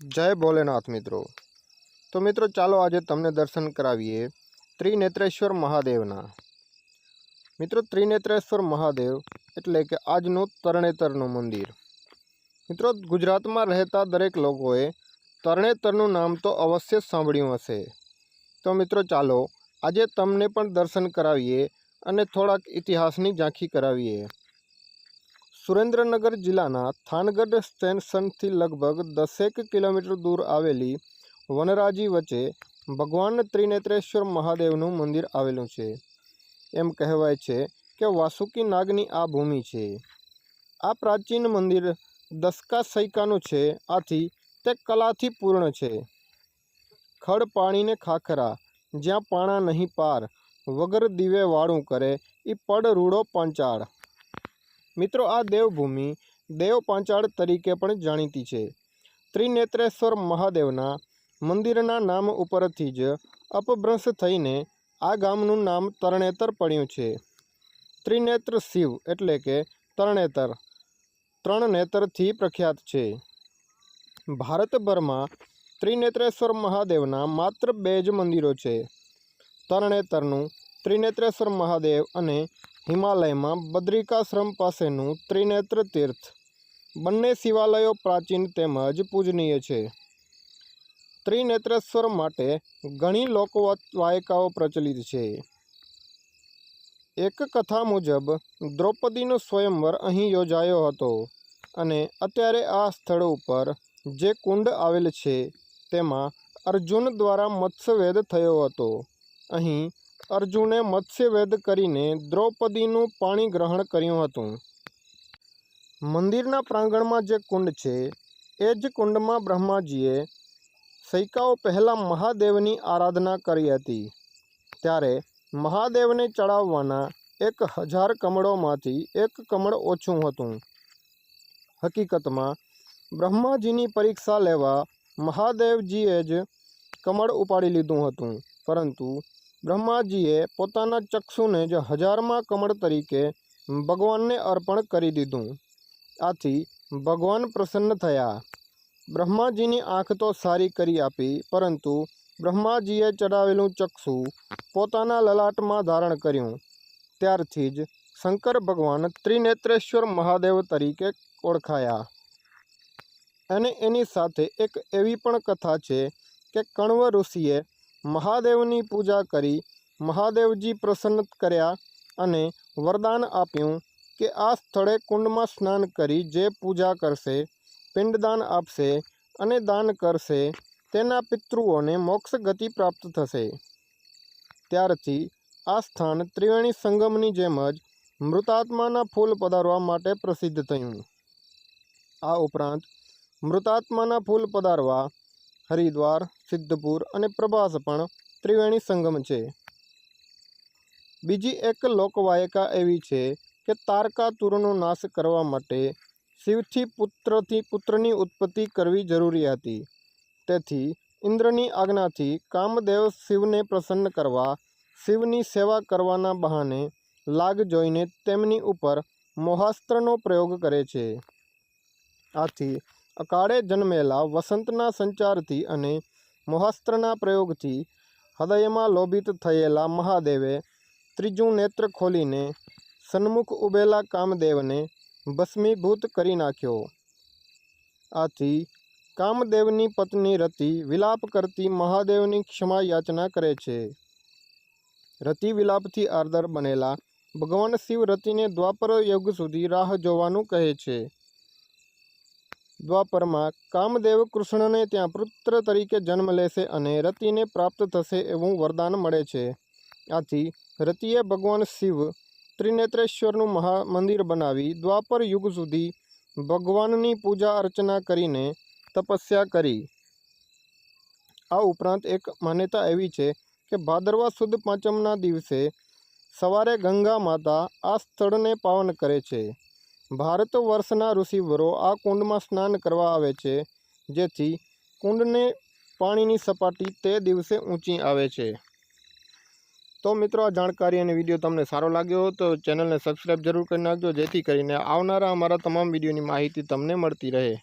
જય ભોલેનાથ મિત્રો. તો મિત્રો ચાલો આજે તમને દર્શન કરાવીએ ત્રિનેત્રેશ્વર મહાદેવના. મિત્રો ત્રિનેત્રેશ્વર મહાદેવ એટલે કે આજનું તરણેતરનું મંદિર. મિત્રો ગુજરાતમાં રહેતા દરેક લોકોએ તરણેતરનું નામ તો અવશ્ય સાંભળ્યું હશે. તો મિત્રો ચાલો આજે તમને પણ દર્શન કરાવીએ અને થોડાક ઇતિહાસની ઝાંખી કરાવીએ. સુરેન્દ્રનગર જિલ્લાના થાનગઢ સ્ટેશનથી લગભગ દસેક કિલોમીટર દૂર આવેલી વનરાજી વચ્ચે ભગવાન ત્રિનેત્રેશ્વર મહાદેવનું મંદિર આવેલું છે. એમ કહેવાય છે કે વાસુકી નાગની આ ભૂમિ છે. આ પ્રાચીન મંદિર દસકા સૈકાનું છે, આથી તે કલાથી પૂર્ણ છે. ખડ પાણીને ખાખરા, જ્યાં પાણા નહીં પાર, વગર દીવે વાળું કરે એ પડ રૂડો પાંચાળ. મિત્રો, આ દેવભૂમિ દેવ પાંચાળ તરીકે પણ જાણીતી છે. ત્રિનેત્રેશ્વર મહાદેવના મંદિરના નામ ઉપરથી જ અપભ્રંશ થઈને આ ગામનું નામ તરણેતર પડ્યું છે. ત્રિનેત્ર શિવ એટલે કે તરણેતર. ત્રણ નેત્રથી પ્રખ્યાત છે. ભારતભરમાં ત્રિનેત્રેશ્વર મહાદેવના માત્ર બે જ મંદિરો છે. તરણેતરનું ત્રિનેત્રેશ્વર મહાદેવ અને હિમાલયમાં બદ્રિકાશ્રમ પાસેનું ત્રિનેત્ર તીર્થ. બંને શિવાલયો પ્રાચીન તેમજ પૂજનીય છે. ત્રિનેત્રેશ્વર માટે ઘણી લોકવાયકાઓ પ્રચલિત છે. એક કથા મુજબ, દ્રૌપદીનો સ્વયંવર અહીં યોજાયો હતો અને અત્યારે આ સ્થળ ઉપર જે કુંડ આવેલ છે, તેમાં અર્જુન દ્વારા મત્સ્યવેદ થયો હતો. અહીં અર્જુને મત્સ્યવેદ કરીને દ્રૌપદીનું પાણી ગ્રહણ કર્યું હતું. મંદિરના પ્રાંગણમાં જે કુંડ છે, એ જ કુંડમાં બ્રહ્માજીએ સૈકાઓ પહેલાં મહાદેવની આરાધના કરી હતી. ત્યારે મહાદેવને ચડાવવાના એક હજાર કમળોમાંથી એક કમળ ઓછું હતું. હકીકતમાં, બ્રહ્માજીની પરીક્ષા લેવા મહાદેવજીએ જ કમળ ઉપાડી લીધું હતું, પરંતુ બ્રહ્માજીએ પોતાના ચક્ષુને જ હજારમાં કમળ તરીકે ભગવાનને અર્પણ કરી દીધું. આથી ભગવાન પ્રસન્ન થયા. બ્રહ્માજીની આંખ તો સારી કરી આપી, પરંતુ બ્રહ્માજીએ ચડાવેલું ચક્ષુ પોતાના લલાટમાં ધારણ કર્યું. ત્યારથી જ શંકર ભગવાન ત્રિનેત્રેશ્વર મહાદેવ તરીકે ઓળખાયા. અને એની સાથે એક એવી પણ કથા છે કે કણવ ઋષિએ મહાદેવની પૂજા કરી મહાદેવજી પ્રસન્ન કર્યા અને વરદાન આપ્યું કે આ સ્થળે કુંડમાં સ્નાન કરી જે પૂજા કરશે, પિંડદાન આપશે અને દાન કરશે, તેના પિતૃઓને મોક્ષ ગતિ પ્રાપ્ત થશે. ત્યારથી આ સ્થાન ત્રિવેણી સંગમની જેમ જ મૃતાત્માના ફૂલ પધારવા માટે પ્રસિદ્ધ થયું. આ ઉપરાંત મૃતાત્માના ફૂલ પધારવા હરિદ્વાર, સિદ્ધપુર અને પ્રભાસ પણ ત્રિવેણી સંગમ છે. બીજી એક લોકવાયકા એવી છે કે તારકાતુરનો નાશ કરવા માટે શિવથી પુત્રથી પુત્રની ઉત્પત્તિ કરવી જરૂરી હતી. તેથી ઇન્દ્રની આજ્ઞાથી કામદેવ શિવને પ્રસન્ન કરવા, શિવની સેવા કરવાના બહાને લાગ જોઈને તેમની ઉપર મોહાસ્ત્રનો પ્રયોગ કરે છે. આથી અકાળે જન્મેલા વસંતના સંચારથી અને મોહાસ્ત્રના પ્રયોગથી હૃદયમાં લોભિત થયેલા મહાદેવે ત્રીજું નેત્ર ખોલીને સન્મુખ ઉભેલા કામદેવને ભસ્મીભૂત કરી નાખ્યો. આથી કામદેવની પત્ની રતિ વિલાપ કરતી મહાદેવની ક્ષમા યાચના કરે છે. રતિ વિલાપથી આર્દર બનેલા ભગવાન શિવ રતિને દ્વાપર યુગ સુધી રાહ જોવાનું કહે છે. દ્વાપરમાં કામદેવ કૃષ્ણને ત્યાં પુત્ર તરીકે જન્મ લેશે અને રતિને પ્રાપ્ત થશે એવું વરદાન મળે છે. આથી રતિએ ભગવાન શિવ ત્રિનેત્રેશ્વરનું મહામંદિર બનાવી દ્વાપર યુગ સુધી ભગવાનની પૂજા અર્ચના કરીને તપસ્યા કરી. આ ઉપરાંત એક માન્યતા એવી છે કે ભાદરવા સુદ પાંચમના દિવસે સવારે ગંગા માતા આ સ્થળને પાવન કરે છે. ભારત વર્ષના ઋષિવરો આ કુંડમાં સ્નાન કરવા આવે છે, જેથી કુંડને પાણીની સપાટી તે દિવસે ઊંચી આવે છે. તો મિત્રો, આ જાણકારી અને વીડિયો તમને સારો લાગ્યો તો ચેનલને સબસ્ક્રાઈબ જરૂર કરી નાખજો, જેથી કરીને આવનારા અમારા તમામ વિડીયોની માહિતી તમને મળતી રહે.